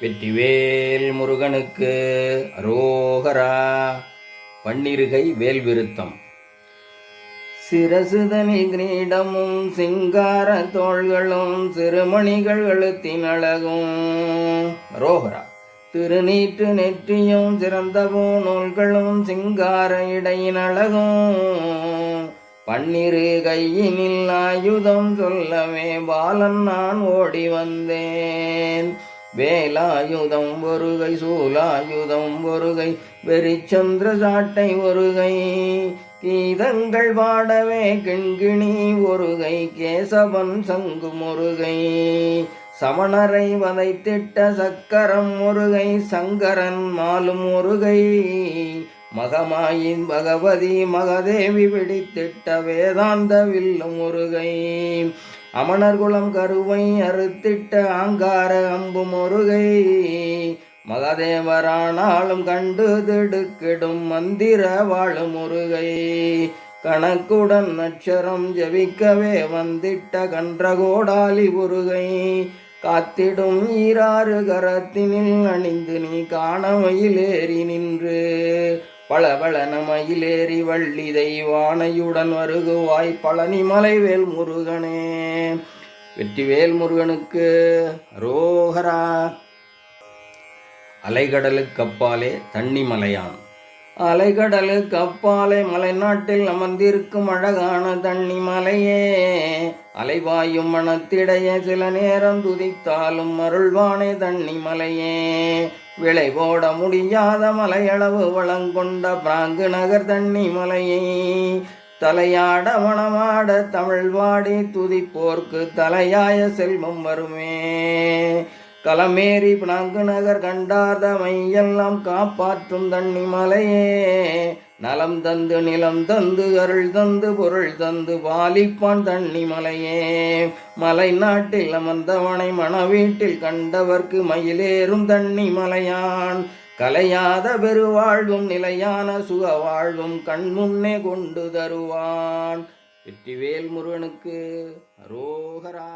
வெற்றிவேல் முருகனுக்கு அரோகரா பன்னிருகை வேல் விருத்தம் சிரசுதனி கிரீடமும் சிங்கார தோள்களும் சிறுமணிகள் எழுத்தின் அழகும் ரோகரா திருநீற்று நெற்றியும் சிறந்த நூல்களும் சிங்கார இடையின் அழகும் பன்னிரு கையினில் ஆயுதம் சொல்லவே பாலன் நான் ஓடி வந்தேன். வேலாயுதம் ஒருகை சூலாயுதம் ஒருகை வெறிச்சந்திர சாட்டை ஒருகை கீதங்கள் பாடவே கிண்கிணி ஒருகை கேசவன் சங்கு முருகை. சமணரை வதைத்திட்ட சக்கரம் முருகை சங்கரன் மாலும் முருகை. மகமாயின் பகவதி மகதேவி பிடித்திட்ட வேதாந்த வில்லும் முருகை. அமணர்குளம் கருவை அறுத்திட்ட ஆங்கார அம்பு முருகை. மகாதேவரானாலும் கண்டு திடுக்கிடும் மந்திர வாழு முருகை. கணக்குடன் அச்சரம் ஜபிக்கவே வந்திட்ட கன்றகோடாலி முருகை. காத்திடும் ஈராறு கரத்தினில் அணிந்து நீ காணமையிலேறி நின்று பளபளன மயிலேறி வள்ளி தெய்வானையுடன் வருகுவாய் பழனி மலைவேல் முருகனே. வெற்றிவேல் முருகனுக்கு ரோஹரா அலைகடலுக்கப்பாலே தண்ணி மலையான் அலைகடலு கப்பாலை மலைநாட்டில் அமர்ந்திருக்கும் அழகான தண்ணி மலையே அலைவாயும் மனத்திடைய சில நேரம் துதித்தாலும் அருள்வானே தண்ணி மலையே விளை போட முடியாத மலையளவு வளங்கொண்ட பிராங்கு நகர் தண்ணி மலையே தலையாட மணமாட தமிழ் வாடி துதிப்போர்க்கு தலையாய செல்வம் வருமே. களமேறி பினாங்கு நகர் கண்டார்த மையெல்லாம் காப்பாற்றும் தண்ணி மலையே நலம் தந்து நிலம் தந்து அருள் தந்து பொருள் தந்து பாலிப்பான் தண்ணி மலையே மலை நாட்டில் அமர்ந்தவனை மணவீட்டில் கண்டவர்க்கு மயிலேறும் தண்ணி மலையான் கலையாத பெருவாழ்வும் நிலையான சுக வாழ்வும் கண்முன்னே கொண்டு தருவான். வெற்றிவேல் முருகனுக்கு அரோகரா.